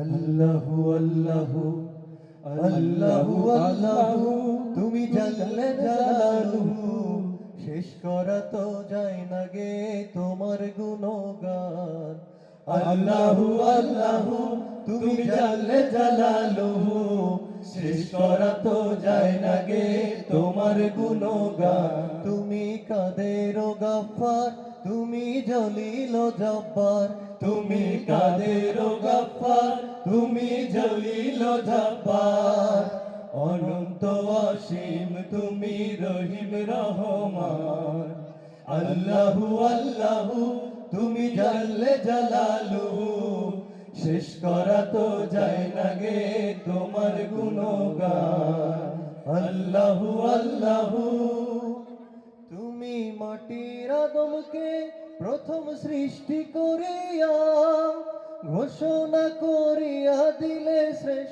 আল্লাহু আল্লাহু আল্লাহু আল্লাহু, তুমি জানলে জালালুহু শেষ করা তো যায় না গে তোমার গুণগান। আল্লাহু আল্লাহু, তুমি জানলে জালালুহু শেষ করা তো যায় না গে তোমার গুণগান। তুমি কাদের গাফার তুমি জলিল জব্বার, তুমি কাদের তুমি জলিল জব্বার, অনন্ত অসীম তুমি রহিম রহমান। আল্লাহু আল্লাহু, তুমি জানলে জালালুহু শেষ করা তো যায় না গে তোমার গুণগান। আল্লাহু আল্লাহু, তুমি মাটির আদমকে প্রথম সৃষ্টি করিয়া ঘোষণা দিলে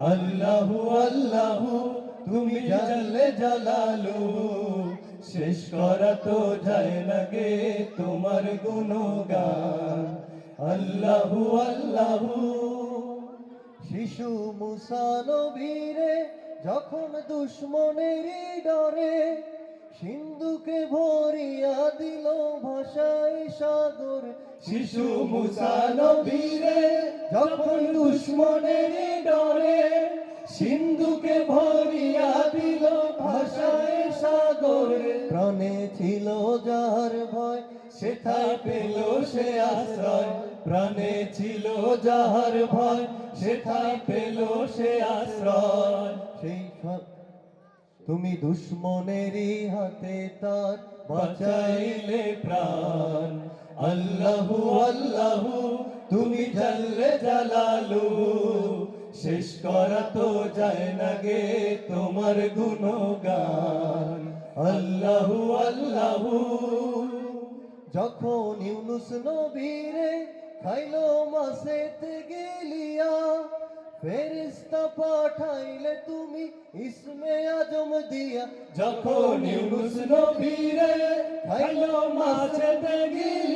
আল্লাহু আল্লাহু, তুমি জানলে জালালু। শেষ করা তো যায় না গে তোমার গুণগান। আল্লাহু আল্লাহু। শিশু মুসা নবীরে যখন দুশ্মনেরই ডরে, সিন্ধুকে ভরিয়া দিল ভাষায় সাগর শিশু মুসা নবীরে যখন দুশ্মনেরই ডরে, সিন্ধুকে ভরিয়া দিল ভাষায় সাগরে। প্রাণে ছিল যার ভয়, সেথায় পেল সে আশ্রয়। প্রাণে ছিল যাহার ভয়, সেথায় পেল সে আশ্রয়। সেই তুমি দুশ্মনেরই হাতে তার বাঁচাইলে প্রাণ। আল্লাহু আল্লাহু তুমি জানলে জালালু শেষ করা তো যায় না গে তোমার গুণগান আল্লাহু আল্লাহু যখন ইউনুস নবীরে খাইলো মাসেতে গেলিয়া ফেরিস্তা পাঠাইলে তুমি ইসমে আজম দিয়া যখন ইউনুস নবীরে খাইলো মাসেতে গেলিয়া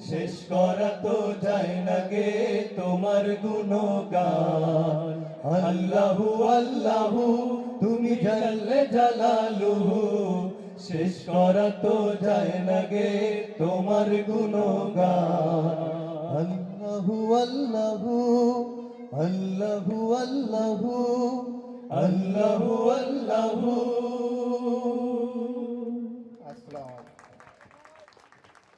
শেষ করা তো যায় না গে তোমার গুণগান। আল্লাহু আল্লাহু, তুমি জানলে জালালুহু শেষ করা তো যায় না গে তোমার গুণগান। আল্লাহু আল্লাহু আল্লাহু আল্লাহু আল্লাহু আল্লাহু।